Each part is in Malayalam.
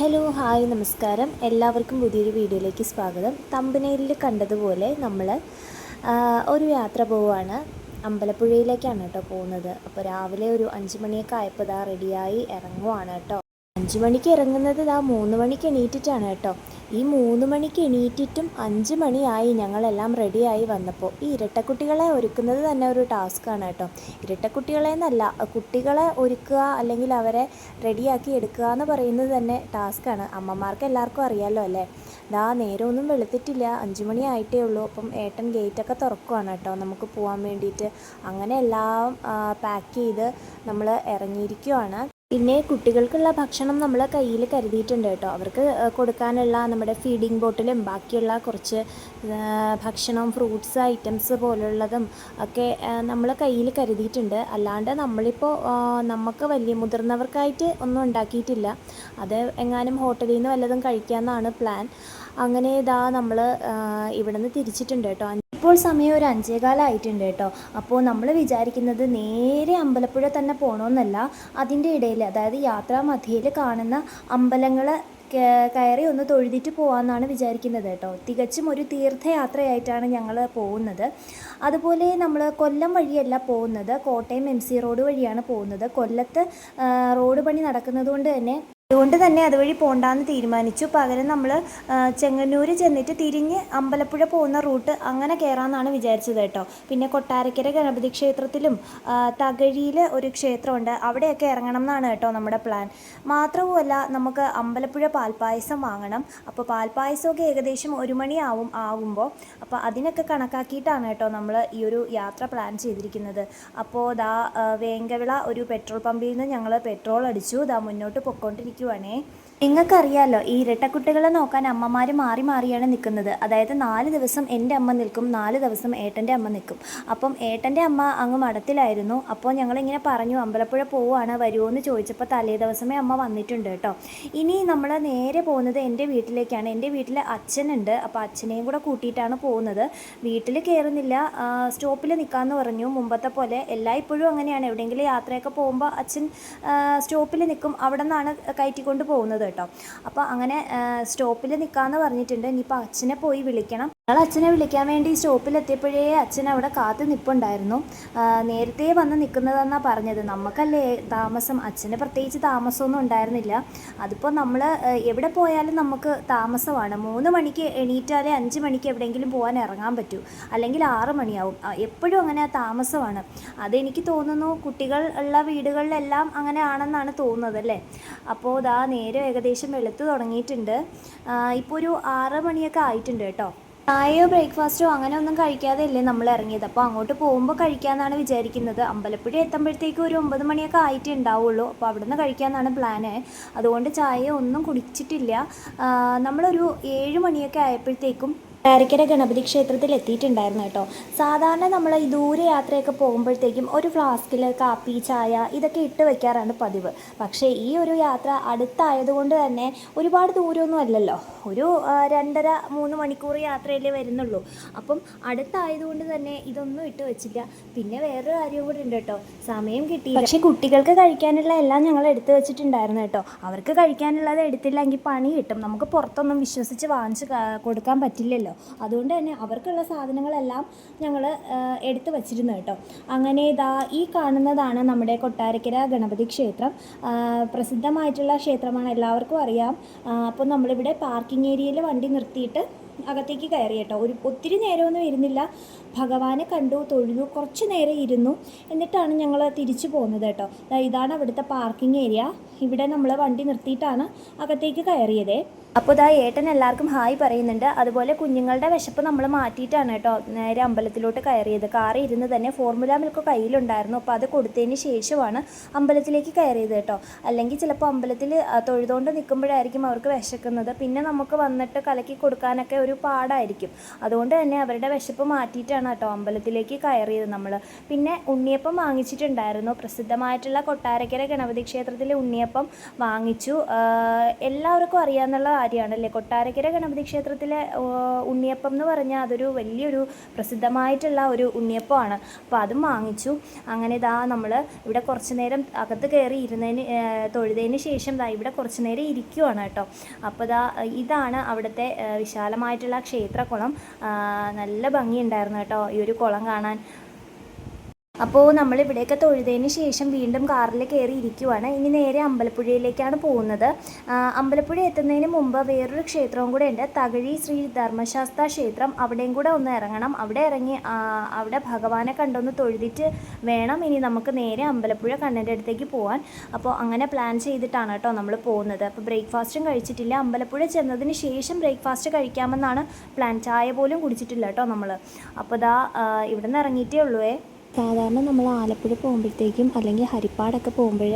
ഹലോ ഹായ് നമസ്കാരം. എല്ലാവർക്കും പുതിയൊരു വീഡിയോയിലേക്ക് സ്വാഗതം. തമ്പനയിൽ കണ്ടതുപോലെ നമ്മൾ ഒരു യാത്ര പോവുകയാണ് അമ്പലപ്പുഴയിലേക്കാണ് കേട്ടോ പോകുന്നത്. അപ്പോൾ രാവിലെ ഒരു അഞ്ച് മണിയൊക്കെ ആയപ്പോൾ ഇതാ റെഡിയായി ഇറങ്ങുവാണ് കേട്ടോ. അഞ്ച് മണിക്ക് ഇറങ്ങുന്നത് ദാ മൂന്ന് മണിക്ക് എണീറ്റിട്ടാണ് കേട്ടോ. ഈ മൂന്ന് മണിക്ക് എണീറ്റിട്ടും അഞ്ച് മണിയായി ഞങ്ങളെല്ലാം റെഡിയായി വന്നപ്പോൾ. ഈ ഇരട്ടക്കുട്ടികളെ ഒരുക്കുന്നത് തന്നെ ഒരു ടാസ്ക്കാണ് കേട്ടോ. ഇരട്ടക്കുട്ടികളെ എന്നല്ല കുട്ടികളെ ഒരുക്കുക അല്ലെങ്കിൽ അവരെ റെഡിയാക്കി എടുക്കുക എന്ന് പറയുന്നത് തന്നെ ടാസ്ക്കാണ് അമ്മമാർക്ക് എല്ലാവർക്കും അറിയാമല്ലോ അല്ലേ? ദാ നേരമൊന്നും വെളുത്തിട്ടില്ല അഞ്ച് മണി ആയിട്ടേ ഉള്ളൂ. അപ്പം ഏട്ടൻ ഗേറ്റൊക്കെ തുറക്കുവാണ് കേട്ടോ. നമുക്ക് പോകാൻ വേണ്ടിയിട്ട്. അങ്ങനെ എല്ലാം പാക്ക് ചെയ്ത് നമ്മൾ ഇറങ്ങിയിരിക്കുവാണ്. പിന്നെ കുട്ടികൾക്കുള്ള ഭക്ഷണം നമ്മൾ കയ്യിൽ കരുതിയിട്ടുണ്ട് കേട്ടോ. അവർക്ക് കൊടുക്കാനുള്ള നമ്മുടെ ഫീഡിംഗ് ബോട്ടിലും ബാക്കിയുള്ള കുറച്ച് ഭക്ഷണം ഫ്രൂട്ട്സ് ഐറ്റംസ് പോലുള്ളതും ഒക്കെ നമ്മൾ കയ്യിൽ കരുതിയിട്ടുണ്ട്. അല്ലാണ്ട് നമ്മളിപ്പോൾ നമുക്ക് വലിയ മുതിർന്നവർക്കായിട്ട് ഒന്നും ഉണ്ടാക്കിയിട്ടില്ല. അത് എങ്ങാനും ഹോട്ടലിൽ നിന്ന് വല്ലതും കഴിക്കാമെന്നാണ് പ്ലാൻ അങ്ങനെ ഇതാ നമ്മൾ ഇവിടെ നിന്ന് തിരിച്ചിട്ടുണ്ട് കേട്ടോ. ഇപ്പോൾ സമയം ഒരു അഞ്ചേകാലായിട്ടുണ്ട് കേട്ടോ. അപ്പോൾ നമ്മൾ വിചാരിക്കുന്നത് നേരെ അമ്പലപ്പുഴ തന്നെ പോകണമെന്നല്ല അതിന്റെ ഇടയിൽ അതായത് യാത്രാ മധ്യയിൽ കാണുന്ന അമ്പലങ്ങൾ കയറി ഒന്ന് തൊഴുതിട്ട് പോകാമെന്നാണ് വിചാരിക്കുന്നത് കേട്ടോ. തികച്ചും ഒരു തീർത്ഥയാത്രയായിട്ടാണ് ഞങ്ങൾ പോകുന്നത്. അതുപോലെ നമ്മൾ കൊല്ലം വഴിയല്ല പോകുന്നത്. കോട്ടയം എം സി റോഡ് വഴിയാണ് പോകുന്നത്. കൊല്ലത്ത് റോഡ് പണി നടക്കുന്നത് കൊണ്ട് തന്നെ അതുകൊണ്ട് തന്നെ അതുവഴി പോകണ്ടെന്ന് തീരുമാനിച്ചു. പകരം നമ്മൾ ചെങ്ങന്നൂർ ചെന്നിട്ട് തിരിഞ്ഞ് അമ്പലപ്പുഴ പോകുന്ന റൂട്ട് അങ്ങനെ കയറാമെന്നാണ് വിചാരിച്ചത് കേട്ടോ. പിന്നെ കൊട്ടാരക്കര ഗണപതി ക്ഷേത്രത്തിലും തകഴിയിൽ ഒരു ക്ഷേത്രമുണ്ട്. അവിടെയൊക്കെ ഇറങ്ങണം എന്നാണ് കേട്ടോ നമ്മുടെ പ്ലാൻ. മാത്രവുമല്ല നമുക്ക് അമ്പലപ്പുഴ പാൽപ്പായസം വാങ്ങണം. അപ്പോൾ പാൽപ്പായസമൊക്കെ ഏകദേശം ഒരു മണിയാവും ആകുമ്പോൾ അപ്പോൾ അതിനൊക്കെ കണക്കാക്കിയിട്ടാണ് കേട്ടോ നമ്മൾ ഈ ഒരു യാത്ര പ്ലാൻ ചെയ്തിരിക്കുന്നത്. അപ്പോൾ ദാ വേങ്കവിള ഒരു പെട്രോൾ പമ്പിൽ നിന്ന് ഞങ്ങൾ പെട്രോൾ അടിച്ചു. ദാ മുന്നോട്ട് പൊയ്ക്കൊണ്ടിരിക്കും ഇരിക്കുവാണേ നിങ്ങൾക്കറിയാലോ ഈ ഇരട്ടക്കുട്ടികളെ നോക്കാൻ അമ്മമാർ മാറി മാറിയാണ് നിൽക്കുന്നത്. അതായത് നാല് ദിവസം എന്റെ അമ്മ നിൽക്കും നാല് ദിവസം ഏട്ടന്റെ അമ്മ നിൽക്കും. അപ്പം ഏട്ടന്റെ അമ്മ അങ്ങ് മഠത്തിലായിരുന്നു. അപ്പോൾ ഞങ്ങളിങ്ങനെ പറഞ്ഞു അമ്പലപ്പുഴ പോവുകയാണ്? വരുമോ എന്ന് ചോദിച്ചപ്പോൾ തലേ ദിവസമേ അമ്മ വന്നിട്ടുണ്ട് കേട്ടോ. ഇനി നമ്മൾ നേരെ പോകുന്നത് എന്റെ വീട്ടിലേക്കാണ്. എന്റെ വീട്ടിൽ അച്ഛനുണ്ട്. അപ്പോൾ അച്ഛനെയും കൂടെ കൂട്ടിയിട്ടാണ് പോകുന്നത്. വീട്ടിൽ കയറുന്നില്ല. സ്റ്റോപ്പിൽ നിൽക്കാമെന്ന് പറഞ്ഞു. മുമ്പത്തെ പോലെ എല്ലായ്പ്പോഴും അങ്ങനെയാണ്. എവിടെയെങ്കിലും യാത്രയൊക്കെ പോകുമ്പോൾ അച്ഛൻ സ്റ്റോപ്പിൽ നിൽക്കും. അവിടെ നിന്നാണ് കയറ്റിക്കൊണ്ട് പോകുന്നത്. കേട്ടോ. അപ്പോൾ അങ്ങനെ സ്റ്റോപ്പിൽ നിൽക്കാമെന്ന് പറഞ്ഞിട്ടുണ്ട്. ഇനിയിപ്പോൾ അച്ഛനെ പോയി വിളിക്കണം. ഞങ്ങൾ അച്ഛനെ വിളിക്കാൻ വേണ്ടി സ്റ്റോപ്പിലെത്തിയപ്പോഴേ അച്ഛൻ അവിടെ കാത്തു നിൽപ്പുണ്ടായിരുന്നു നേരത്തെ വന്ന് നിൽക്കുന്നതെന്നാണ് പറഞ്ഞത്. നമുക്കല്ലേ താമസം? അച്ഛന് പ്രത്യേകിച്ച് താമസമൊന്നും ഉണ്ടായിരുന്നില്ല. അതിപ്പോൾ നമ്മൾ എവിടെ പോയാലും നമുക്ക് താമസമാണ്. മൂന്ന് മണിക്ക് എണീറ്റാലേ അഞ്ച് മണിക്ക് എവിടെയെങ്കിലും പോകാൻ ഇറങ്ങാൻ പറ്റൂ. അല്ലെങ്കിൽ ആറ് മണിയാവും. എപ്പോഴും അങ്ങനെ താമസമാണ്. അതെനിക്ക് തോന്നുന്നു കുട്ടികൾ ഉള്ള വീടുകളിലെല്ലാം അങ്ങനെ ആണെന്നാണ് തോന്നുന്നത് അല്ലേ? അപ്പോൾ ഇതാ നേരെ ഏകദേശം വെളുത്ത് തുടങ്ങിയിട്ടുണ്ട്. ഇപ്പോൾ ഒരു ആറ് മണിയൊക്കെ ആയിട്ടുണ്ട് കേട്ടോ. ചായയോ ബ്രേക്ക്ഫാസ്റ്റോ അങ്ങനെ ഒന്നും കഴിക്കാതെ അല്ലേ നമ്മൾ ഇറങ്ങിയത്? അപ്പോൾ അങ്ങോട്ട് പോകുമ്പോൾ കഴിക്കാമെന്നാണ് വിചാരിക്കുന്നത്. അമ്പലപ്പുഴ എത്തുമ്പോഴത്തേക്കും ഒരു ഒമ്പത് മണിയൊക്കെ ആയിട്ടേ ഉണ്ടാവുള്ളൂ. അപ്പോൾ അവിടെ നിന്ന് കഴിക്കാമെന്നാണ് പ്ലാന്. അതുകൊണ്ട് ചായ ഒന്നും കുടിച്ചിട്ടില്ല. നമ്മളൊരു ഏഴ് മണിയൊക്കെ ആയപ്പോഴത്തേക്കും കാരക്കര ഗണപതി ക്ഷേത്രത്തിൽ എത്തിയിട്ടുണ്ടായിരുന്നു കേട്ടോ. സാധാരണ നമ്മൾ ഈ ദൂര യാത്രയൊക്കെ പോകുമ്പോഴത്തേക്കും ഒരു ഫ്ലാസ്കിൽ കാപ്പി ചായ ഇതൊക്കെ ഇട്ട് വെക്കാറാണ് പതിവ്. പക്ഷേ ഈ ഒരു യാത്ര അടുത്തായതുകൊണ്ട് തന്നെ ഒരുപാട് ദൂരമൊന്നും അല്ലല്ലോ. ഒരു രണ്ടര മൂന്ന് മണിക്കൂർ യാത്രയല്ലേ വരുന്നുള്ളൂ. അപ്പം അടുത്തായതുകൊണ്ട് തന്നെ ഇതൊന്നും ഇട്ട് വെച്ചില്ല. പിന്നെ വേറൊരു കാര്യം കൂടി ഉണ്ട് കേട്ടോ. സമയം കിട്ടി പക്ഷേ കുട്ടികൾക്ക് കഴിക്കാനുള്ള എല്ലാം ഞങ്ങൾ എടുത്തു വെച്ചിട്ടുണ്ടായിരുന്നു കേട്ടോ. അവർക്ക് കഴിക്കാനുള്ളത് എടുത്തില്ലെങ്കിൽ പണി കിട്ടും. നമുക്ക് പുറത്തൊന്നും വിശ്വസിച്ച് വാങ്ങിച്ച് കൊടുക്കാൻ പറ്റില്ലല്ലോ. അതുകൊണ്ട് തന്നെ അവർക്കുള്ള സാധനങ്ങളെല്ലാം ഞങ്ങൾ എടുത്തു വച്ചിരുന്നു കേട്ടോ. അങ്ങനെ ഇതാ ഈ കാണുന്നതാണ് നമ്മുടെ കൊട്ടാരക്കര ഗണപതി ക്ഷേത്രം. പ്രസിദ്ധമായിട്ടുള്ള ക്ഷേത്രമാണ്. എല്ലാവർക്കും അറിയാം. അപ്പോൾ നമ്മളിവിടെ പാർക്കിംഗ് ഏരിയയിൽ വണ്ടി നിർത്തിയിട്ട് അകത്തേക്ക് കയറി കേട്ടോ. ഒരു ഒത്തിരി നേരമൊന്നും ഇരുന്നില്ല. ഭഗവാനെ കണ്ടു തൊഴുതു കുറച്ച് നേരം ഇരുന്നു. എന്നിട്ടാണ് ഞങ്ങൾ തിരിച്ചു പോകുന്നത് കേട്ടോ. ഇതാണ് അവിടുത്തെ പാർക്കിംഗ് ഏരിയ ഇവിടെ നമ്മൾ വണ്ടി നിർത്തിയിട്ടാണ് അകത്തേക്ക് കയറിയത്. അപ്പോൾ ഇതാ ഏട്ടൻ എല്ലാവർക്കും ഹായ് പറയുന്നുണ്ട്. അതുപോലെ കുഞ്ഞുങ്ങളുടെ വിശപ്പ് നമ്മൾ മാറ്റിയിട്ടാണ് കേട്ടോ നേരെ അമ്പലത്തിലോട്ട് കയറിയത്. കാറി ഇരുന്ന് തന്നെ ഫോർമുല മിൽക്ക് കയ്യിലുണ്ടായിരുന്നു. അപ്പോൾ അത് കൊടുത്തതിന് ശേഷമാണ് അമ്പലത്തിലേക്ക് കയറിയത് കേട്ടോ. അല്ലെങ്കിൽ ചിലപ്പോൾ അമ്പലത്തിൽ തൊഴുതുകൊണ്ട് നിൽക്കുമ്പോഴായിരിക്കും അവർക്ക് വിശക്കുന്നത്. പിന്നെ നമുക്ക് വന്നിട്ട് കലക്കി കൊടുക്കാനൊക്കെ ഒരു പാടായിരിക്കും. അതുകൊണ്ട് തന്നെ അവരുടെ വിശപ്പ് മാറ്റിയിട്ടാണ് കേട്ടോ അമ്പലത്തിലേക്ക് കയറിയത് നമ്മൾ പിന്നെ ഉണ്ണിയപ്പം വാങ്ങിച്ചിട്ടുണ്ടായിരുന്നു. പ്രസിദ്ധമായിട്ടുള്ള കൊട്ടാരക്കര ഗണപതി ക്ഷേത്രത്തിലെ ഉണ്ണിയപ്പം വാങ്ങിച്ചു. എല്ലാവർക്കും അറിയാവുന്ന കാര്യമാണല്ലേ? കൊട്ടാരക്കര ഗണപതി ക്ഷേത്രത്തിലെ ഉണ്ണിയപ്പം എന്ന് പറഞ്ഞാൽ അതൊരു വലിയൊരു പ്രസിദ്ധമായിട്ടുള്ള ഒരു ഉണ്ണിയപ്പമാണ്. അപ്പോൾ അതും വാങ്ങിച്ചു. അങ്ങനെ ഇതാ നമ്മൾ ഇവിടെ കുറച്ച് നേരം അകത്ത് കയറി ഇരുന്നതിന് തൊഴുതതിന് ശേഷം ദാ ഇവിടെ കുറച്ച് നേരം ഇരിക്കുവാണ് കേട്ടോ. അപ്പോൾ ദാ ഇതാണ് അവിടുത്തെ വിശാലമായിട്ടുള്ള ക്ഷേത്രക്കുളം നല്ല ഭംഗിയുണ്ടായിരുന്നു കേട്ടോ. ഈ ഒരു കുളം കാണാൻ അപ്പോൾ നമ്മൾ ഇവിടെയൊക്കെ തൊഴുതതിന് ശേഷം വീണ്ടും കാറിൽ കയറി ഇരിക്കുവാണ്. ഇനി നേരെ അമ്പലപ്പുഴയിലേക്കാണ് പോകുന്നത്. അമ്പലപ്പുഴ എത്തുന്നതിന് മുമ്പ് വേറൊരു ക്ഷേത്രവും കൂടെ ഉണ്ട്. തകഴി ശ്രീ ധർമ്മശാസ്ത്ര ക്ഷേത്രം. അവിടെയും കൂടെ ഒന്ന് ഇറങ്ങണം. അവിടെ ഇറങ്ങി അവിടെ ഭഗവാനെ കണ്ടൊന്ന് തൊഴുതിട്ട് വേണം ഇനി നമുക്ക് നേരെ അമ്പലപ്പുഴ കണ്ണന്റെ അടുത്തേക്ക് പോകാൻ അപ്പോൾ അങ്ങനെ പ്ലാൻ ചെയ്തിട്ടാണ് കേട്ടോ നമ്മൾ പോകുന്നത്. അപ്പോൾ ബ്രേക്ക്ഫാസ്റ്റും കഴിച്ചിട്ടില്ല. അമ്പലപ്പുഴ ചെന്നതിന് ശേഷം ബ്രേക്ക്ഫാസ്റ്റ് കഴിക്കാമെന്നാണ് പ്ലാൻ. ചായ പോലും കുടിച്ചിട്ടില്ല കേട്ടോ നമ്മൾ അപ്പോൾ ആ, ഇവിടെ നിന്ന് ഇറങ്ങിയിട്ടേ ഉള്ളൂ സാധാരണ നമ്മൾ ആലപ്പുഴ പോകുമ്പോഴത്തേക്കും അല്ലെങ്കിൽ ഹരിപ്പാടൊക്കെ പോകുമ്പോൾ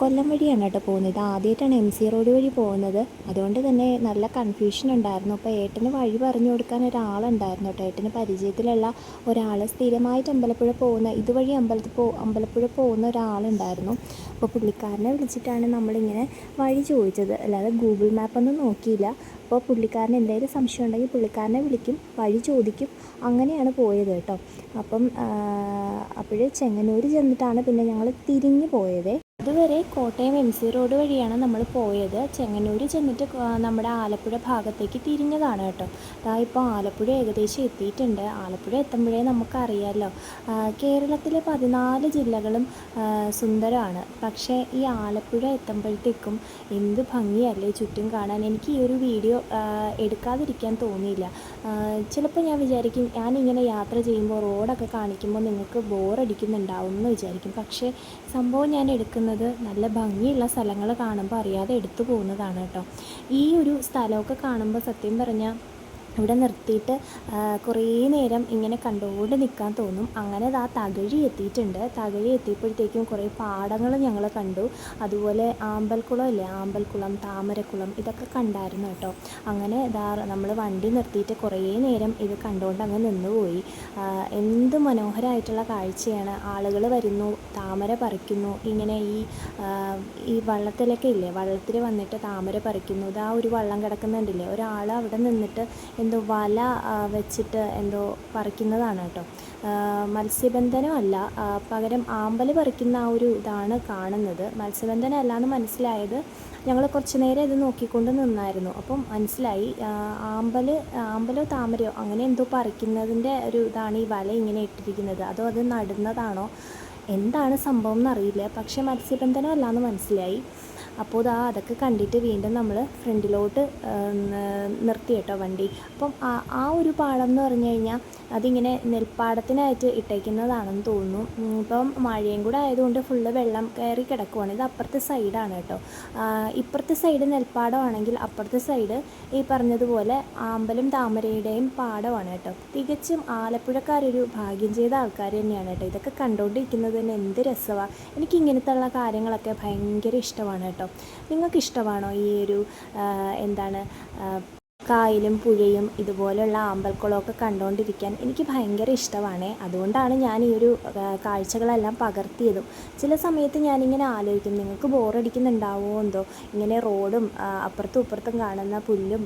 കൊല്ലം വഴിയാണ് കേട്ടോ പോകുന്നത്. ആദ്യമായിട്ടാണ് എം സി റോഡ് വഴി പോകുന്നത്. അതുകൊണ്ട് തന്നെ നല്ല കൺഫ്യൂഷൻ ഉണ്ടായിരുന്നു. അപ്പോൾ ഏട്ടന് വഴി പറഞ്ഞു കൊടുക്കാൻ ഒരാളുണ്ടായിരുന്നു കേട്ടോ. ഏട്ടന് പരിചയത്തിലുള്ള ഒരാൾ സ്ഥിരമായിട്ട് അമ്പലപ്പുഴ പോകുന്ന ഇതുവഴി അമ്പലത്തിൽ പോ അമ്പലപ്പുഴ പോകുന്ന ഒരാളുണ്ടായിരുന്നു. അപ്പോൾ പുള്ളിക്കാരനെ വിളിച്ചിട്ടാണ് നമ്മളിങ്ങനെ വഴി ചോദിച്ചത്. അല്ലാതെ ഗൂഗിൾ മാപ്പൊന്നും നോക്കിയില്ല. അപ്പോൾ പുള്ളിക്കാരന് എന്തെങ്കിലും സംശയം ഉണ്ടെങ്കിൽ പുള്ളിക്കാരനെ വിളിക്കും വഴി ചോദിക്കും. അങ്ങനെയാണ് പോയത് കേട്ടോ. അപ്പം അപ്പോഴേ ചെങ്ങന്നൂർ ചെന്നിട്ടാണ് പിന്നെ ഞങ്ങൾ തിരിഞ്ഞു പോയത്. അതുവരെ കോട്ടയം എം സി റോഡ് വഴിയാണ് നമ്മൾ പോയത്. ചെങ്ങന്നൂർ ചെന്നിട്ട് നമ്മുടെ ആലപ്പുഴ ഭാഗത്തേക്ക് തിരിഞ്ഞതാണ് കേട്ടോ. അതാ ഇപ്പോൾ ആലപ്പുഴ ഏകദേശം എത്തിയിട്ടുണ്ട്. ആലപ്പുഴ എത്തുമ്പോഴേ നമുക്കറിയാമല്ലോ കേരളത്തിലെ പതിനാല് ജില്ലകളും സുന്ദരമാണ്. പക്ഷേ ഈ ആലപ്പുഴ എത്തുമ്പോഴത്തേക്കും എന്ത് ഭംഗിയല്ലേ ചുറ്റും കാണാൻ. എനിക്ക് ഈ ഒരു വീഡിയോ എടുക്കാതിരിക്കാൻ തോന്നിയില്ല. ചിലപ്പോൾ ഞാൻ വിചാരിക്കും ഇങ്ങനെ യാത്ര ചെയ്യുമ്പോൾ റോഡൊക്കെ കാണിക്കുമ്പോൾ നിങ്ങൾക്ക് ബോറടിക്കുന്നുണ്ടാവും എന്ന് വിചാരിക്കും. പക്ഷേ സംഭവം ഞാൻ എടുക്കുന്നത് നല്ല ഭംഗിയുള്ള സ്ഥലങ്ങൾ കാണുമ്പോൾ അറിയാതെ എടുത്തു പോകുന്നതാണ് കേട്ടോ. ഈ ഒരു സ്ഥലമൊക്കെ കാണുമ്പോൾ സത്യം പറഞ്ഞാൽ ഇവിടെ നിർത്തിയിട്ട് കുറേ നേരം ഇങ്ങനെ കണ്ടുകൊണ്ട് നിൽക്കാൻ തോന്നും. അങ്ങനെ ദാ തകഴി എത്തിയിട്ടുണ്ട്. തകഴി എത്തിയപ്പോഴത്തേക്കും കുറേ പാടങ്ങൾ ഞങ്ങൾ കണ്ടു. അതുപോലെ ആമ്പൽക്കുളം ഇല്ലേ? ആമ്പൽക്കുളം താമരക്കുളം ഇതൊക്കെ കണ്ടായിരുന്നു കേട്ടോ. അങ്ങനെ ഇതാ നമ്മൾ വണ്ടി നിർത്തിയിട്ട് കുറേ നേരം ഇത് കണ്ടുകൊണ്ട് അങ്ങ് നിന്നുപോയി ആ, എന്ത് മനോഹരമായിട്ടുള്ള കാഴ്ചയാണ്. ആളുകൾ വരുന്നു താമര പറിക്കുന്നു. ഇങ്ങനെ ഈ ഈ വള്ളത്തിലൊക്കെ ഇല്ലേ? വള്ളത്തിൽ വന്നിട്ട് താമര പറിക്കുന്നു. ഇതാ ഒരു വള്ളം കിടക്കുന്നുണ്ടില്ലേ? ഒരാൾ അവിടെ നിന്നിട്ട് എന്തോ വല വെച്ചിട്ട് എന്തോ പറിക്കുന്നതാണ് കേട്ടോ. മത്സ്യബന്ധനമല്ല പകരം ആമ്പൽ പറിക്കുന്ന ആ ഒരു ഇതാണ് കാണുന്നത്. മത്സ്യബന്ധനം അല്ലാന്ന് മനസ്സിലായത് ഞങ്ങൾ കുറച്ച് നേരം ഇത് നോക്കിക്കൊണ്ട് നിന്നായിരുന്നു. അപ്പം മനസ്സിലായി ആമ്പൽ ആമ്പലോ താമരയോ അങ്ങനെ എന്തോ പറിക്കുന്നതിന്റെ ഒരു ഇതാണ് ഈ വല ഇങ്ങനെ ഇട്ടിരിക്കുന്നത്. അതോ അത് നടുന്നതാണോ? എന്താണ് സംഭവം എന്നറിയില്ല. പക്ഷേ മത്സ്യബന്ധനം അല്ലാന്ന് മനസ്സിലായി. അപ്പോൾ ഇതാ അതൊക്കെ കണ്ടിട്ട് വീണ്ടും നമ്മൾ ഫ്രണ്ടിലോട്ട് നിർത്തി കേട്ടോ വണ്ടി. അപ്പം ആ ഒരു പാടം എന്ന് പറഞ്ഞു കഴിഞ്ഞാൽ അതിങ്ങനെ നെൽപ്പാടത്തിനായിട്ട് ഇട്ടേക്കുന്നതാണെന്ന് തോന്നുന്നു. ഇപ്പം മഴയും കൂടെ ആയതുകൊണ്ട് ഫുള്ള് വെള്ളം കയറി കിടക്കുവാണ്. ഇത് അപ്പുറത്തെ സൈഡാണ് കേട്ടോ. ഇപ്പുറത്തെ സൈഡ് നെൽപ്പാടമാണെങ്കിൽ അപ്പുറത്തെ സൈഡ് ഈ പറഞ്ഞതുപോലെ ആമ്പലും താമരയുടെയും പാടമാണ് കേട്ടോ. തികച്ചും ആലപ്പുഴക്കാരൊരു ഭാഗ്യം ചെയ്ത ആൾക്കാർ തന്നെയാണ് കേട്ടോ. ഇതൊക്കെ കണ്ടുകൊണ്ടിരിക്കുന്നത് തന്നെ എന്ത് രസമാണ് എനിക്ക് ഇങ്ങനത്തെയുള്ള കാര്യങ്ങളൊക്കെ ഭയങ്കര ഇഷ്ടമാണ് കേട്ടോ. നിങ്ങൾക്ക് ഇഷ്ടമാണോ ഈ ഒരു എന്താണ് കായലും പുഴയും ഇതുപോലെയുള്ള ആമ്പൽക്കുളമൊക്കെ കണ്ടുകൊണ്ടിരിക്കാൻ എനിക്ക് ഭയങ്കര ഇഷ്ടമാണ്. അതുകൊണ്ടാണ് ഞാൻ ഈ ഒരു കാഴ്ചകളെല്ലാം പകർത്തിയതും. ചില സമയത്ത് ഞാനിങ്ങനെ ആലോചിക്കും നിങ്ങൾക്ക് ബോറടിക്കുന്നുണ്ടാവുമോ എന്തോ? ഇങ്ങനെ റോഡും അപ്പുറത്തും ഇപ്പുറത്തും കാണുന്ന പുല്ലും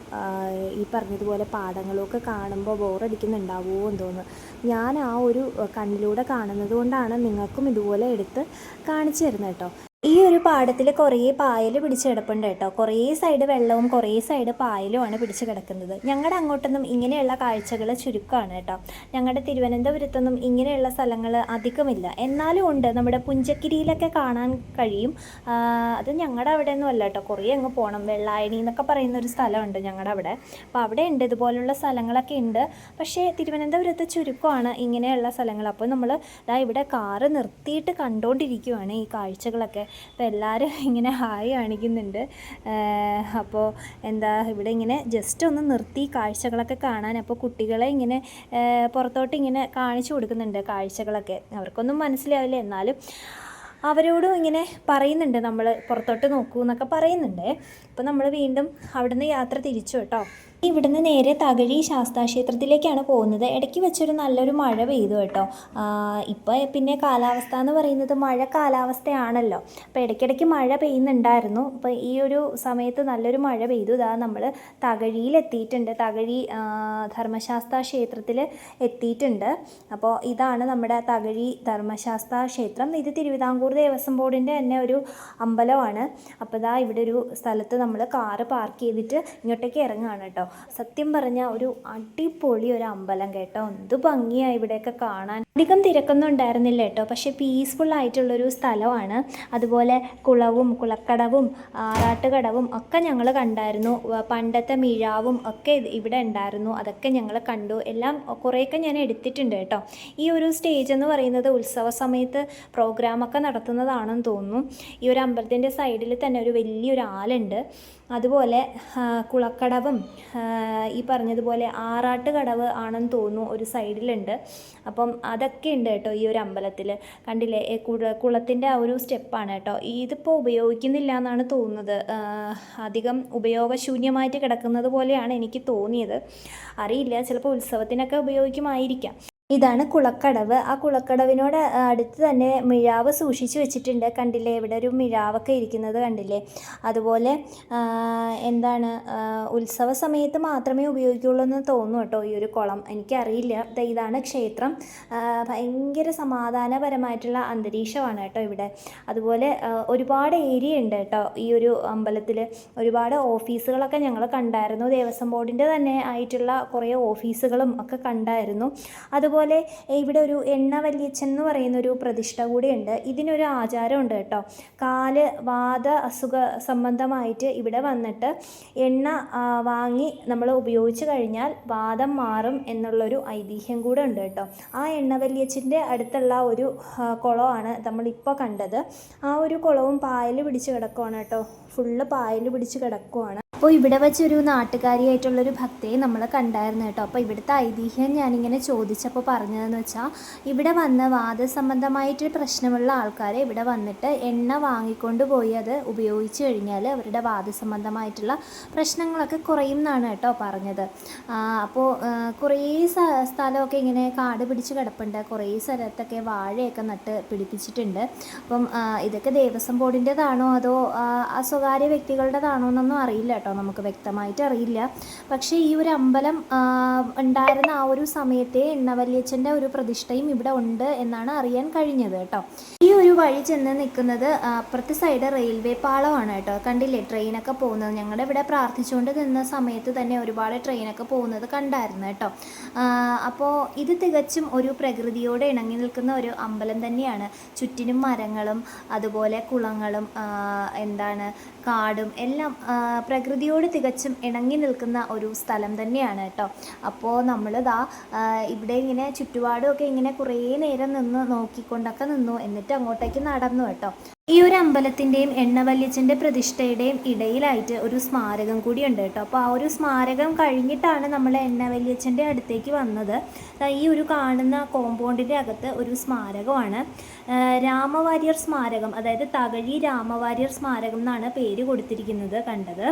ഈ പറഞ്ഞതുപോലെ പാടങ്ങളും ഒക്കെ കാണുമ്പോൾ ബോറടിക്കുന്നുണ്ടാവുമോ എന്തോന്ന്? ഞാൻ ആ ഒരു കണ്ണിലൂടെ കാണുന്നത് കൊണ്ടാണ് നിങ്ങൾക്കും ഇതുപോലെ എടുത്ത് കാണിച്ചു തരുന്നത് കേട്ടോ. ഈ ഒരു പാടത്തിൽ കുറേ പായൽ പിടിച്ച് കിടപ്പുണ്ട് കേട്ടോ. കുറേ സൈഡ് വെള്ളവും കുറേ സൈഡ് പായലുമാണ് പിടിച്ച് കിടക്കുന്നത്. ഞങ്ങളുടെ അങ്ങോട്ടൊന്നും ഇങ്ങനെയുള്ള കാഴ്ചകൾ ചുരുക്കമാണ് കേട്ടോ. ഞങ്ങളുടെ തിരുവനന്തപുരത്തൊന്നും ഇങ്ങനെയുള്ള സ്ഥലങ്ങൾ അധികമില്ല. എന്നാലും ഉണ്ട്. നമ്മുടെ പുഞ്ചക്കിരിയിലൊക്കെ കാണാൻ കഴിയും. അത് ഞങ്ങളുടെ അവിടെ ഒന്നും അല്ല കേട്ടോ. കുറേ അങ്ങ് പോകണം വെള്ളായണി എന്നൊക്കെ പറയുന്ന ഒരു സ്ഥലമുണ്ട് ഞങ്ങളുടെ അവിടെ. അപ്പോൾ അവിടെ ഉണ്ട്. ഇതുപോലുള്ള സ്ഥലങ്ങളൊക്കെ ഉണ്ട്. പക്ഷേ തിരുവനന്തപുരത്ത് ചുരുക്കമാണ് ഇങ്ങനെയുള്ള സ്ഥലങ്ങൾ അപ്പോൾ നമ്മൾ ദാ ഇവിടെ കാറ് നിർത്തിയിട്ട് കണ്ടുകൊണ്ടിരിക്കുവാണ് ഈ കാഴ്ചകളൊക്കെ. അപ്പോൾ എല്ലാവരും ഇങ്ങനെ ഹായ് കാണിക്കുന്നുണ്ട്. അപ്പോൾ എന്താ ഇവിടെ ഇങ്ങനെ ജസ്റ്റ് ഒന്ന് നിർത്തി കാഴ്ചകളൊക്കെ കാണാൻ. അപ്പോൾ കുട്ടികളെ ഇങ്ങനെ പുറത്തോട്ട് ഇങ്ങനെ കാണിച്ചു കൊടുക്കുന്നുണ്ട് കാഴ്ചകളൊക്കെ. അവർക്കൊന്നും മനസ്സിലാവില്ല. എന്നാലും അവരോടും ഇങ്ങനെ പറയുന്നുണ്ട്. നമ്മൾ പുറത്തോട്ട് നോക്കൂ എന്നൊക്കെ പറയുന്നുണ്ട്. അപ്പോൾ നമ്മൾ വീണ്ടും അവിടുന്ന് യാത്ര തിരിച്ചു കേട്ടോ. ഇവിടുന്ന് നേരെ തകഴി ശാസ്താക്ഷേത്രത്തിലേക്കാണ് പോകുന്നത്. ഇടയ്ക്ക് വെച്ചൊരു നല്ലൊരു മഴ പെയ്തു കേട്ടോ. ഇപ്പോൾ പിന്നെ കാലാവസ്ഥ എന്ന് പറയുന്നത് മഴ കാലാവസ്ഥയാണല്ലോ. അപ്പോൾ ഇടയ്ക്കിടയ്ക്ക് മഴ പെയ്യുന്നുണ്ടായിരുന്നു. അപ്പോൾ ഈ ഒരു സമയത്ത് നല്ലൊരു മഴ പെയ്തു. ഇതാ നമ്മൾ തകഴിയിലെത്തിയിട്ടുണ്ട്. തകഴി ധർമ്മശാസ്ത്ര ക്ഷേത്രത്തിൽ എത്തിയിട്ടുണ്ട്. അപ്പോൾ ഇതാണ് നമ്മുടെ തകഴി ധർമ്മശാസ്ത്ര ക്ഷേത്രം ഇത് തിരുവിതാംകൂർ ദേവസ്വം ബോർഡിന്റെ തന്നെ ഒരു അമ്പലമാണ്. അപ്പോൾ ഇതാ ഇവിടെ ഒരു സ്ഥലത്ത് നമ്മൾ കാറ് പാർക്ക് ചെയ്തിട്ട് ഇങ്ങോട്ടേക്ക് ഇറങ്ങുകയാണ് കേട്ടോ. സത്യം പറഞ്ഞാൽ ഒരു അടിപൊളി ഒരു അമ്പലം കേട്ടോ. എന്ത് ഭംഗിയാണ് ഇവിടെയൊക്കെ കാണാൻ. അധികം തിരക്കൊന്നും ഉണ്ടായിരുന്നില്ല കേട്ടോ. പക്ഷേ പീസ്ഫുൾ ആയിട്ടുള്ളൊരു സ്ഥലമാണ്. അതുപോലെ കുളവും കുളക്കടവും ആറാട്ടുകടവും ഒക്കെ ഞങ്ങൾ കണ്ടായിരുന്നു. പണ്ടത്തെ മിഴാവും ഒക്കെ ഇവിടെ ഉണ്ടായിരുന്നു. അതൊക്കെ ഞങ്ങൾ കണ്ടു. എല്ലാം കുറേയൊക്കെ ഞാൻ എടുത്തിട്ടുണ്ട് കേട്ടോ. ഈ ഒരു സ്റ്റേജ് എന്ന് പറയുന്നത് ഉത്സവ സമയത്ത് പ്രോഗ്രാമൊക്കെ നടത്തുന്നതാണെന്ന് തോന്നുന്നു. ഈ ഒരു അമ്പലത്തിന്റെ സൈഡിൽ തന്നെ ഒരു വലിയൊരു ആലുണ്ട് അതുപോലെ കുളക്കടവും ഈ പറഞ്ഞതുപോലെ ആറാട്ട് കടവ് ആണെന്ന് തോന്നുന്നു ഒരു സൈഡിലുണ്ട്. അപ്പം അതൊക്കെ ഉണ്ട് കേട്ടോ ഈ ഒരു അമ്പലത്തിൽ കണ്ടില്ലേ കുളത്തിന്റെ ആ ഒരു സ്റ്റെപ്പാണ് കേട്ടോ. ഇതിപ്പോൾ ഉപയോഗിക്കുന്നില്ല എന്നാണ് തോന്നുന്നത്. അധികം ഉപയോഗശൂന്യമായിട്ട് കിടക്കുന്നത് പോലെയാണ് എനിക്ക് തോന്നിയത്. അറിയില്ല ചിലപ്പോൾ ഉത്സവത്തിനൊക്കെ ഉപയോഗിക്കുമായിരിക്കാം. ഇതാണ് കുളക്കടവ്. ആ കുളക്കടവിനോട് അടുത്ത് തന്നെ മിഴാവ് സൂക്ഷിച്ചു വെച്ചിട്ടുണ്ട്. കണ്ടില്ലേ? ഇവിടെ ഒരു മിഴാവൊക്കെ ഇരിക്കുന്നത് കണ്ടില്ലേ? അതുപോലെ എന്താണ് ഉത്സവ സമയത്ത് മാത്രമേ ഉപയോഗിക്കുള്ളൂ എന്ന് തോന്നുന്നു കേട്ടോ ഈ ഒരു കുളം. എനിക്കറിയില്ല. ഇതാണ് ക്ഷേത്രം. ഭയങ്കര സമാധാനപരമായിട്ടുള്ള അന്തരീക്ഷമാണ് കേട്ടോ ഇവിടെ. അതുപോലെ ഒരുപാട് ഏരിയ ഉണ്ട് കേട്ടോ ഈ ഒരു അമ്പലത്തിൽ ഒരുപാട് ഓഫീസുകളൊക്കെ ഞങ്ങൾ കണ്ടായിരുന്നു. ദേവസ്വം ബോർഡിന്റെ തന്നെ ആയിട്ടുള്ള കുറേ ഓഫീസുകളും ഒക്കെ കണ്ടായിരുന്നു. അതുപോലെ ഇവിടെ ഒരു എണ്ണ വല്യച്ഛൻ എന്ന് പറയുന്ന ഒരു പ്രതിഷ്ഠ കൂടിയുണ്ട്. ഇതിനൊരു ആചാരമുണ്ട് കേട്ടോ. കാൽ വാദ അസുഖ സംബന്ധമായിട്ട് ഇവിടെ വന്നിട്ട് എണ്ണ വാങ്ങി നമ്മൾ ഉപയോഗിച്ച് കഴിഞ്ഞാൽ വാദം മാറും എന്നുള്ളൊരു ഐതിഹ്യം കൂടെ ഉണ്ട് കേട്ടോ. ആ എണ്ണ വല്യച്ഛന്റെ അടുത്തുള്ള ഒരു കുളമാണ് നമ്മളിപ്പോൾ കണ്ടത്. ആ ഒരു കുളവും പായൽ പിടിച്ച് കിടക്കുവാണ് കേട്ടോ. ഫുള്ള് പായൽ പിടിച്ച് കിടക്കുവാണ്. അപ്പോൾ ഇവിടെ വെച്ചൊരു നാട്ടുകാരിയായിട്ടുള്ളൊരു ഭക്തയെ നമ്മൾ കണ്ടായിരുന്നു കേട്ടോ. അപ്പോൾ ഇവിടുത്തെ ഐതിഹ്യം ഞാനിങ്ങനെ ചോദിച്ചപ്പോൾ പറഞ്ഞതെന്ന് വെച്ചാൽ ഇവിടെ വന്ന് വാദസംബന്ധമായിട്ട് പ്രശ്നമുള്ള ആൾക്കാരെ ഇവിടെ വന്നിട്ട് എണ്ണ വാങ്ങിക്കൊണ്ട് പോയി അത് ഉപയോഗിച്ച് കഴിഞ്ഞാൽ അവരുടെ വാദസംബന്ധമായിട്ടുള്ള പ്രശ്നങ്ങളൊക്കെ കുറയും എന്നാണ് കേട്ടോ പറഞ്ഞത്. അപ്പോൾ കുറേ സ്ഥലമൊക്കെ ഇങ്ങനെ കാട് പിടിച്ച് കിടപ്പുണ്ട്. കുറേ സ്ഥലത്തൊക്കെ വാഴയൊക്കെ നട്ട് പിടിപ്പിച്ചിട്ടുണ്ട്. അപ്പം ഇതൊക്കെ ദേവസ്വം ബോർഡിന്റെതാണോ അതോ സ്വകാര്യ വ്യക്തികളുടേതാണോ എന്നൊന്നും അറിയില്ല കേട്ടോ. നമുക്ക് വ്യക്തമായിട്ട് അറിയില്ല. പക്ഷേ ഈ ഒരു അമ്പലം ഉണ്ടായിരുന്ന ആ ഒരു സമയത്തെ എണ്ണവല്യച്ഛന്റെ ഒരു പ്രതിഷ്ഠയും ഇവിടെ ഉണ്ട് എന്നാണ് അറിയാൻ കഴിഞ്ഞത് കേട്ടോ. ഈ ഒരു വഴി ചെന്ന് നിൽക്കുന്നത് അപ്പുറത്തെ സൈഡ് റെയിൽവേ പാളമാണ് കേട്ടോ. കണ്ടില്ലേ ട്രെയിനൊക്കെ പോകുന്നത്. ഞങ്ങളുടെ ഇവിടെ പ്രാർത്ഥിച്ചുകൊണ്ട് നിന്ന സമയത്ത് തന്നെ ഒരുപാട് ട്രെയിനൊക്കെ പോകുന്നത് കണ്ടായിരുന്നു കേട്ടോ. അപ്പോൾ ഇത് തികച്ചും ഒരു പ്രകൃതിയോട് ഇണങ്ങി നിൽക്കുന്ന ഒരു അമ്പലം തന്നെയാണ്. ചുറ്റിനും മരങ്ങളും അതുപോലെ കുളങ്ങളും എന്താണ് കാടും എല്ലാം പ്രകൃതിയോട് തികച്ചും ഇണങ്ങി നിൽക്കുന്ന ഒരു സ്ഥലം തന്നെയാണ് കേട്ടോ. അപ്പോൾ നമ്മളിതാ ദാ ഇവിടെ ഇങ്ങനെ ചുറ്റുപാടും ഒക്കെ ഇങ്ങനെ കുറേ നേരം നിന്ന് നോക്കിക്കൊണ്ടൊക്കെ നിന്നു. എന്നിട്ട് അങ്ങോട്ടേക്ക് നടന്നു കേട്ടോ. ഈ ഒരു അമ്പലത്തിന്റെയും എണ്ണവല്യച്ചന്റെ പ്രതിഷ്ഠയുടെയും ഇടയിലായിട്ട് ഒരു സ്മാരകം കൂടിയുണ്ട് കേട്ടോ. അപ്പോൾ ആ ഒരു സ്മാരകം കഴിഞ്ഞിട്ടാണ് നമ്മൾ എണ്ണവല്യച്ചന്റെ അടുത്തേക്ക് വന്നത്. ഈ ഒരു കാണുന്ന കോമ്പൗണ്ടിന്റെ അകത്ത് ഒരു സ്മാരകമാണ്. രാമവാര്യർ സ്മാരകം അതായത് തകഴി രാമവാര്യർ സ്മാരകം എന്നാണ് പേര് കൊടുത്തിരിക്കുന്നത് കണ്ടത്.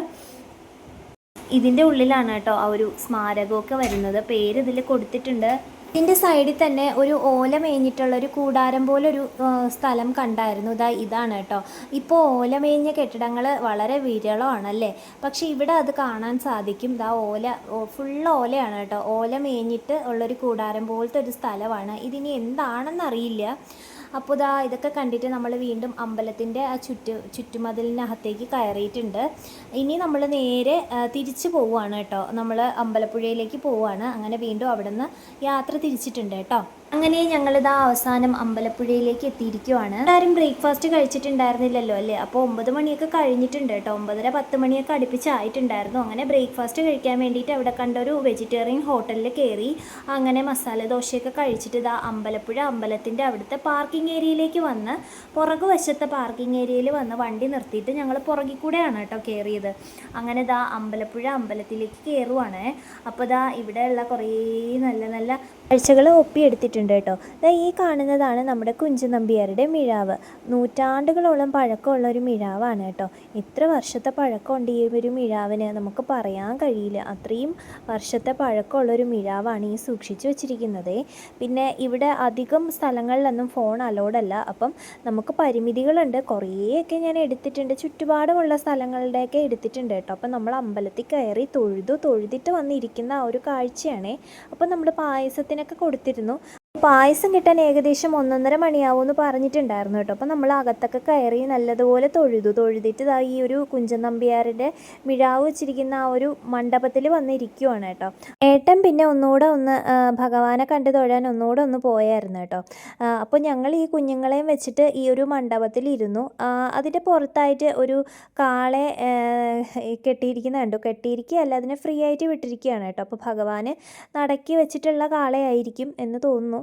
ഇതിന്റെ ഉള്ളിലാണ് കേട്ടോ ആ ഒരു സ്മാരകമൊക്കെ വരുന്നത്. പേര് ഇതിൽ കൊടുത്തിട്ടുണ്ട്. ഇതിന്റെ സൈഡിൽ തന്നെ ഒരു ഓല മേഞ്ഞിട്ടുള്ള ഒരു കൂടാരം പോലെ ഒരു സ്ഥലം കണ്ടായിരുന്നു. ഇതാ ഇതാണ് കേട്ടോ. ഇപ്പോൾ ഓല മേഞ്ഞ കെട്ടിടങ്ങൾ വളരെ വിരളമാണല്ലേ പക്ഷേ ഇവിടെ അത് കാണാൻ സാധിക്കും. ഇതാ ഓല ഫുള്ള് ഓലയാണ് കേട്ടോ. ഓല മേഞ്ഞിട്ട് ഉള്ളൊരു കൂടാരം പോലത്തെ ഒരു സ്ഥലമാണ്. ഇതിനി എന്താണെന്നറിയില്ല. അപ്പോൾ ഇതാ ഇതൊക്കെ കണ്ടിട്ട് നമ്മൾ വീണ്ടും അമ്പലത്തിന്റെ ആ ചുറ്റു ചുറ്റുമതിലിനകത്തേക്ക് കയറിയിട്ടുണ്ട്. ഇനി നമ്മൾ നേരെ തിരിച്ചു പോവുകയാണ് കേട്ടോ. നമ്മൾ അമ്പലപ്പുഴയിലേക്ക് പോവുകയാണ്. അങ്ങനെ വീണ്ടും അവിടെ നിന്ന് യാത്ര തിരിച്ചിട്ടുണ്ട് കേട്ടോ. അങ്ങനെ ഞങ്ങളിതാ അവസാനം അമ്പലപ്പുഴയിലേക്ക് എത്തിയിരിക്കുവാണ്. എല്ലാവരും ബ്രേക്ക്ഫാസ്റ്റ് കഴിച്ചിട്ടുണ്ടായിരുന്നില്ലല്ലോ അല്ലേ? അപ്പോൾ ഒമ്പത് മണിയൊക്കെ കഴിഞ്ഞിട്ടുണ്ട് കേട്ടോ. ഒമ്പതര പത്ത് മണിയൊക്കെ അടുപ്പിച്ചായിട്ടുണ്ടായിരുന്നു അങ്ങനെ ബ്രേക്ക്ഫാസ്റ്റ് കഴിക്കാൻ വേണ്ടിയിട്ട് അവിടെ കണ്ട ഒരു വെജിറ്റേറിയൻ ഹോട്ടലിൽ കയറി അങ്ങനെ മസാല ദോശയൊക്കെ കഴിച്ചിട്ട് ഇതാ അമ്പലപ്പുഴ അമ്പലത്തിന്റെ അവിടുത്തെ പാർക്കിംഗ് ഏരിയയിലേക്ക് വന്ന് പുറകു വശത്തെ പാർക്കിംഗ് ഏരിയയിൽ വന്ന് വണ്ടി നിർത്തിയിട്ട് ഞങ്ങൾ പുറകിൽ കൂടെയാണ് കേട്ടോ കയറിയത് അങ്ങനെ ഇതാ അമ്പലപ്പുഴ അമ്പലത്തിലേക്ക് കയറുവാണേ അപ്പോൾ ഇതാ ഇവിടെയുള്ള കുറേ നല്ല നല്ല കാഴ്ചകൾ ഒപ്പിയെടുത്തിട്ടുണ്ട്. എത്തിയിട്ടുണ്ട് കേട്ടോ. ഈ കാണുന്നതാണ് നമ്മുടെ കുഞ്ചു നമ്പിയാരുടെ മിഴാവ്. നൂറ്റാണ്ടുകളോളം പഴക്കമുള്ള ഒരു മിഴാവാണ് കേട്ടോ. ഇത്ര വർഷത്തെ പഴക്കമുണ്ട് ഈ ഒരു മിഴാവിന്. നമുക്ക് പറയാൻ കഴിയില്ല. അത്രയും വർഷത്തെ പഴക്കമുള്ള ഒരു മിഴാവാണ് ഈ സൂക്ഷിച്ചു വെച്ചിരിക്കുന്നത്. പിന്നെ ഇവിടെ അധികം സ്ഥലങ്ങളിലൊന്നും ഫോൺ അലോഡല്ല അപ്പം നമുക്ക് പരിമിതികളുണ്ട്. കുറേയൊക്കെ ഞാൻ എടുത്തിട്ടുണ്ട്. ചുറ്റുപാടുമുള്ള സ്ഥലങ്ങളുടെയൊക്കെ എടുത്തിട്ടുണ്ട് കേട്ടോ. അപ്പം നമ്മൾ അമ്പലത്തിൽ കയറി തൊഴുതു തൊഴുതിട്ട് വന്നിരിക്കുന്ന ആ ഒരു കാഴ്ചയാണേ. അപ്പം നമ്മുടെ പായസത്തിനൊക്കെ കൊടുത്തിരുന്നു. പായസം കിട്ടാൻ ഏകദേശം ഒന്നൊന്നര മണിയാവുമെന്ന് പറഞ്ഞിട്ടുണ്ടായിരുന്നു കേട്ടോ. അപ്പോൾ നമ്മൾ അകത്തൊക്കെ കയറി നല്ലതുപോലെ തൊഴുതു. തൊഴുതിട്ട് ഈ ഒരു കുഞ്ചൻ നമ്പിയാരുടെ മിഴാവ് വെച്ചിരിക്കുന്ന ആ ഒരു മണ്ഡപത്തിൽ വന്നിരിക്കുവാണ് കേട്ടോ. ഏട്ടൻ പിന്നെ ഒന്നുകൂടെ ഒന്ന് ഭഗവാനെ കണ്ടു തൊഴാൻ ഒന്നുകൂടെ ഒന്ന് പോയായിരുന്നു കേട്ടോ. അപ്പോൾ ഞങ്ങൾ ഈ കുഞ്ഞുങ്ങളെയും വെച്ചിട്ട് ഈ ഒരു മണ്ഡപത്തിൽ ഇരുന്നു. അതിന്റെ പുറത്തായിട്ട് ഒരു കാളെ കെട്ടിയിരിക്കുന്ന കണ്ടു? കെട്ടിയിരിക്കുകയല്ല അതിനെ ഫ്രീ ആയിട്ട് വിട്ടിരിക്കുകയാണ് കേട്ടോ. അപ്പോൾ ഭഗവാന് നടക്കി വെച്ചിട്ടുള്ള കാളയായിരിക്കും എന്ന് തോന്നുന്നു.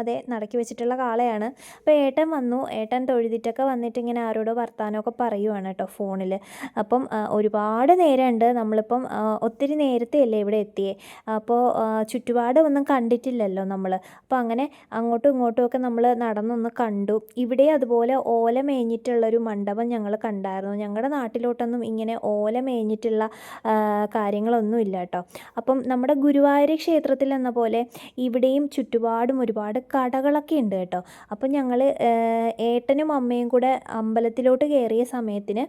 അതെ നടക്കി വെച്ചിട്ടുള്ള കാളയാണ്. അപ്പോൾ ഏട്ടൻ വന്നു. ഏട്ടൻ തൊഴുതിട്ടൊക്കെ വന്നിട്ട് ഇങ്ങനെ ആരോടോ വർത്താനമൊക്കെ പറയുവാണ് കേട്ടോ ഫോണിൽ അപ്പം ഒരുപാട് നേരമുണ്ട്. നമ്മളിപ്പം ഒത്തിരി നേരത്തെ അല്ലേ ഇവിടെ എത്തിയേ. അപ്പോൾ ചുറ്റുപാടൊന്നും കണ്ടിട്ടില്ലല്ലോ നമ്മൾ അപ്പോൾ അങ്ങനെ അങ്ങോട്ടും ഇങ്ങോട്ടും ഒക്കെ നമ്മൾ നടന്നൊന്ന് കണ്ടു. ഇവിടെ അതുപോലെ ഓല മേഞ്ഞിട്ടുള്ളൊരു മണ്ഡപം ഞങ്ങൾ കണ്ടായിരുന്നു. ഞങ്ങളുടെ നാട്ടിലോട്ടൊന്നും ഇങ്ങനെ ഓല മേഞ്ഞിട്ടുള്ള കാര്യങ്ങളൊന്നും ഇല്ല കേട്ടോ. അപ്പം നമ്മുടെ ഗുരുവായൂർ ക്ഷേത്രത്തിൽ എന്ന പോലെ ഇവിടെയും ചുറ്റുപാടും ഒരുപാട് കടകളൊക്കെ ഉണ്ട് കേട്ടോ. അപ്പം ഞങ്ങൾ ഏട്ടനും അമ്മയും കൂടെ അമ്പലത്തിലോട്ട് കയറിയ സമയത്തിന്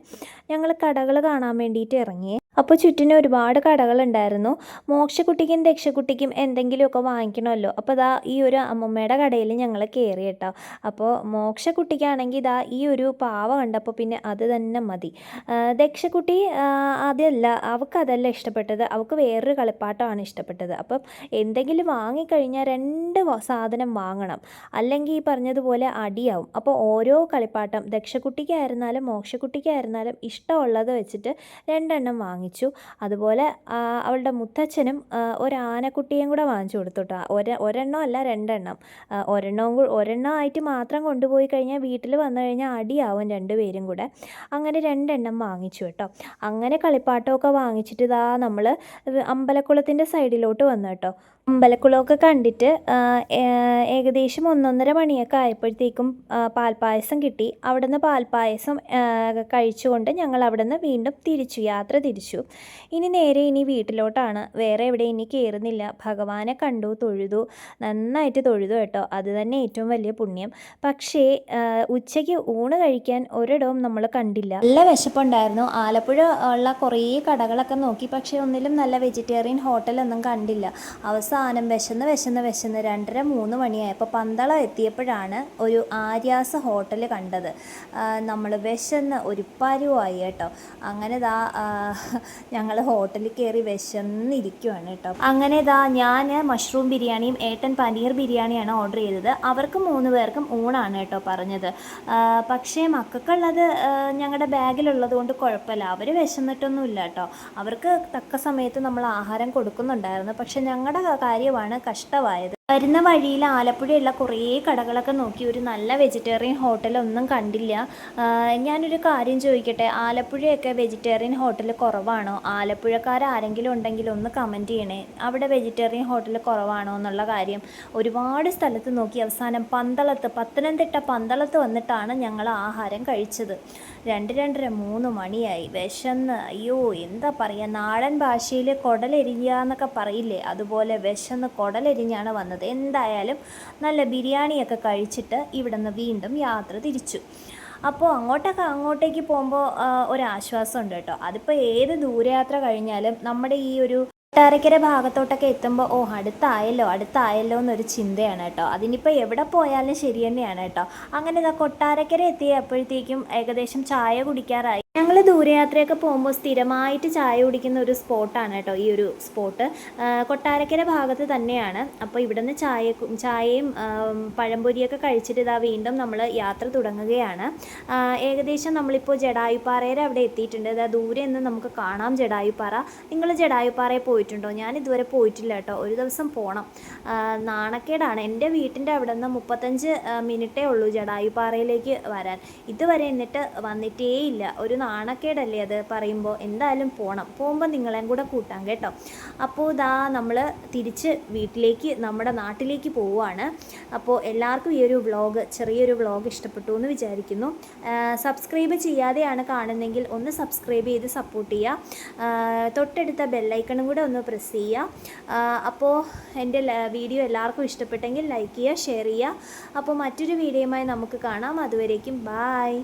ഞങ്ങൾ കടകൾ കാണാൻ വേണ്ടിയിട്ട് ഇറങ്ങി അപ്പോൾ ചുറ്റിനും ഒരുപാട് കടകളുണ്ടായിരുന്നു. മോക്ഷക്കുട്ടിക്കും രക്ഷക്കുട്ടിക്കും എന്തെങ്കിലുമൊക്കെ വാങ്ങിക്കണമല്ലോ. അപ്പോൾ ഇതാ ഈ ഒരു അമ്മമ്മയുടെ കടയിൽ ഞങ്ങൾ കയറി കേട്ടോ. അപ്പോൾ മോക്ഷക്കുട്ടിക്കാണെങ്കിൽ ഇതാ ഈ ഒരു പാവ കണ്ടപ്പോൾ പിന്നെ അത് തന്നെ മതി. ദക്ഷക്കുട്ടി അതല്ല അവൾക്ക് അതല്ല ഇഷ്ടപ്പെട്ടത്. അവൾക്ക് വേറൊരു കളിപ്പാട്ടമാണ് ഇഷ്ടപ്പെട്ടത്. അപ്പം എന്തെങ്കിലും വാങ്ങിക്കഴിഞ്ഞാൽ രണ്ട് സാധനം വാങ്ങണം. അല്ലെങ്കിൽ ഈ പറഞ്ഞതുപോലെ അടിയാവും. അപ്പോൾ ഓരോ കളിപ്പാട്ടം ദക്ഷക്കുട്ടിക്കായിരുന്നാലും മോക്ഷക്കുട്ടിക്കായിരുന്നാലും ഇഷ്ടമുള്ളത് വെച്ചിട്ട് രണ്ടെണ്ണം വാങ്ങിച്ചു. അതുപോലെ അവളുടെ മുത്തച്ഛനും ഒരു ആനക്കുട്ടിയും കൂടെ വാങ്ങിച്ചു കൊടുത്തു കേട്ടോ ഒരെ ഒരെണ്ണം അല്ല രണ്ടെണ്ണം. ഒരെണ്ണവും ഒരെണ്ണം ആയിട്ട് മാത്രം കൊണ്ടുപോയി കഴിഞ്ഞാൽ വീട്ടിൽ വന്നു കഴിഞ്ഞാൽ അടിയാവും രണ്ടുപേരും കൂടെ. അങ്ങനെ രണ്ടെണ്ണം വാങ്ങിച്ചു കേട്ടോ അങ്ങനെ കളിപ്പാട്ടമൊക്കെ വാങ്ങിച്ചിട്ട് ഇതാ നമ്മൾ അമ്പലക്കുളത്തിന്റെ സൈഡിലോട്ട് വന്നു കേട്ടോ അമ്പലക്കുളമൊക്കെ കണ്ടിട്ട് ഏകദേശം ഒന്നൊന്നര മണിയൊക്കെ ആയപ്പോഴത്തേക്കും പാൽപ്പായസം കിട്ടി. അവിടുന്ന് പാൽപ്പായസം കഴിച്ചുകൊണ്ട് ഞങ്ങൾ അവിടുന്ന് വീണ്ടും തിരിച്ചു യാത്ര തിരിച്ചു. ഇനി നേരെ ഇനി വീട്ടിലോട്ടാണ്. വേറെ എവിടെ ഇനി കയറുന്നില്ല ഭഗവാനെ കണ്ടു തൊഴുതു. നന്നായിട്ട് തൊഴുതു കേട്ടോ. അത് തന്നെ ഏറ്റവും വലിയ പുണ്യം. പക്ഷേ ഉച്ചയ്ക്ക് ഊണ് കഴിക്കാൻ ഒരിടവും നമ്മൾ കണ്ടില്ല. നല്ല വിശപ്പുണ്ടായിരുന്നു. ആലപ്പുഴ ഉള്ള കുറേ കടകളൊക്കെ നോക്കി. പക്ഷേ ഒന്നിലും നല്ല വെജിറ്റേറിയൻ ഹോട്ടലൊന്നും കണ്ടില്ല. അവസാനം വിശന്ന് വിശന്ന് വിശന്ന് രണ്ടര മൂന്ന് മണിയായപ്പോൾ പന്തള എത്തിയപ്പോഴാണ് ഒരു ആര്യാസ് ഹോട്ടൽ കണ്ടത്. നമ്മൾ വിശന്ന് ഒരു പരുവായി കേട്ടോ. അങ്ങനെ ദാ ഞങ്ങൾ ഹോട്ടലിൽ കയറി വിശന്നിരിക്കുവാണ് കേട്ടോ. അങ്ങനെ ദാ ഞാൻ മഷ്റൂം ബിരിയാണിയും ഏട്ടൻ പനീർ ബിരിയാണിയാണ് ഓർഡർ ചെയ്തത്. അവർക്ക് മൂന്ന് പേർക്കും ഊണാണ് കേട്ടോ പറഞ്ഞത്. പക്ഷേ മക്കൾക്കുള്ളത് ഞങ്ങളുടെ ബാഗിലുള്ളത് കൊണ്ട് കുഴപ്പമില്ല. അവർ വിശന്നിട്ടൊന്നുമില്ല കേട്ടോ. അവർക്ക് തക്ക സമയത്ത് നമ്മൾ ആഹാരം കൊടുക്കുന്നുണ്ടായിരുന്നു. പക്ഷേ ഞങ്ങളുടെ കാര്യമാണ് കഷ്ടമായത്. വരുന്ന വഴിയിൽ ആലപ്പുഴയുള്ള കുറേ കടകളൊക്കെ നോക്കി ഒരു നല്ല വെജിറ്റേറിയൻ ഹോട്ടൽ ഒന്നും കണ്ടില്ല ഞാനൊരു കാര്യം ചോദിക്കട്ടെ? ആലപ്പുഴയൊക്കെ വെജിറ്റേറിയൻ ഹോട്ടൽ കുറവാണോ? ആലപ്പുഴക്കാരാരെങ്കിലും ഉണ്ടെങ്കിൽ ഒന്ന് കമന്റ് ചെയ്യണേ. അവിടെ വെജിറ്റേറിയൻ ഹോട്ടൽ കുറവാണോ എന്നുള്ള കാര്യം. ഒരുപാട് സ്ഥലത്ത് നോക്കി അവസാനം പന്തളത്ത് പത്തനംതിട്ട പന്തളത്ത് വന്നിട്ടാണ് ഞങ്ങൾ ആഹാരം കഴിച്ചത്. രണ്ട് രണ്ടര മൂന്ന് മണിയായി. വിശന്ന്. അയ്യോ എന്താ പറയുക നാടൻ ഭാഷയിൽ കുടലെരിഞ്ഞ എന്നൊക്കെ പറയില്ലേ? അതുപോലെ വിശന്ന് കുടലെരിഞ്ഞാണ് വന്നത്. എന്തായാലും നല്ല ബിരിയാണിയൊക്കെ കഴിച്ചിട്ട് ഇവിടെ നിന്ന് വീണ്ടും യാത്ര തിരിച്ചു. അപ്പോൾ അങ്ങോട്ടൊക്കെ അങ്ങോട്ടേക്ക് പോകുമ്പോൾ ഒരാശ്വാസമുണ്ട് കേട്ടോ. അതിപ്പോൾ ഏത് ദൂരയാത്ര കഴിഞ്ഞാലും നമ്മുടെ ഈ ഒരു കൊട്ടാരക്കര ഭാഗത്തോട്ടൊക്കെ എത്തുമ്പോൾ ഓ അടുത്തായല്ലോ അടുത്തായല്ലോ എന്നൊരു ചിന്തയാണ് കേട്ടോ. അതിനിപ്പോൾ എവിടെ പോയാലും ശരി തന്നെയാണ് കേട്ടോ. അങ്ങനെ കൊട്ടാരക്കര എത്തിയപ്പോഴത്തേക്കും ഏകദേശം ചായ കുടിക്കാറായി. ഞങ്ങൾ ദൂരയാത്രയൊക്കെ പോകുമ്പോൾ സ്ഥിരമായിട്ട് ചായ കുടിക്കുന്ന ഒരു സ്പോട്ടാണ് കേട്ടോ ഈ ഒരു സ്പോട്ട്. കൊട്ടാരക്കര ഭാഗത്ത് തന്നെയാണ്. അപ്പോൾ ഇവിടുന്ന് ചായ ചായയും പഴംപൊരിയൊക്കെ കഴിച്ചിട്ട് ഇതാ വീണ്ടും നമ്മൾ യാത്ര തുടങ്ങുകയാണ്. ഏകദേശം നമ്മളിപ്പോൾ ജഡായുപ്പാറയുടെ അവിടെ എത്തിയിട്ടുണ്ട്. ഇതാ ദൂരെ നിന്ന് നമുക്ക് കാണാം ജഡായുപ്പാറ. നിങ്ങൾ ജഡായുപ്പാറയിൽ പോയിട്ടുണ്ടോ? ഞാൻ ഇതുവരെ പോയിട്ടില്ല കേട്ടോ. ഒരു ദിവസം പോകണം നാണക്കേടാണ്. എന്റെ വീട്ടിന്റെ അവിടെ നിന്ന് മുപ്പത്തഞ്ച് മിനിറ്റേ ഉള്ളൂ ജഡായുപ്പാറയിലേക്ക് വരാൻ. ഇതുവരെ എന്നിട്ട് വന്നിട്ടേ ഇല്ല ഒരു നാണക്കേടല്ലേ അത് പറയുമ്പോൾ എന്തായാലും പോകണം പോകുമ്പോൾ നിങ്ങളെയും കൂടെ കൂട്ടാം കേട്ടോ. അപ്പോൾ ഇതാ നമ്മൾ തിരിച്ച് വീട്ടിലേക്ക് നമ്മുടെ നാട്ടിലേക്ക് പോവുകയാണ് അപ്പോൾ എല്ലാവർക്കും ഈ ഒരു വ്ളോഗ് ചെറിയൊരു വ്ളോഗ് ഇഷ്ടപ്പെട്ടു എന്ന് വിചാരിക്കുന്നു. സബ്സ്ക്രൈബ് ചെയ്യാതെയാണ് കാണുന്നതെങ്കിൽ ഒന്ന് സബ്സ്ക്രൈബ് ചെയ്ത് സപ്പോർട്ട് ചെയ്യുക. തൊട്ടടുത്ത ബെല്ലൈക്കണും കൂടെ ഒന്ന് പ്രസ് ചെയ്യുക. അപ്പോൾ എന്റെ വീഡിയോ എല്ലാവർക്കും ഇഷ്ടപ്പെട്ടെങ്കിൽ ലൈക്ക് ചെയ്യുക ഷെയർ ചെയ്യുക. അപ്പോൾ മറ്റൊരു വീഡിയോയുമായി നമുക്ക് കാണാം. അതുവരേക്കും ബായ്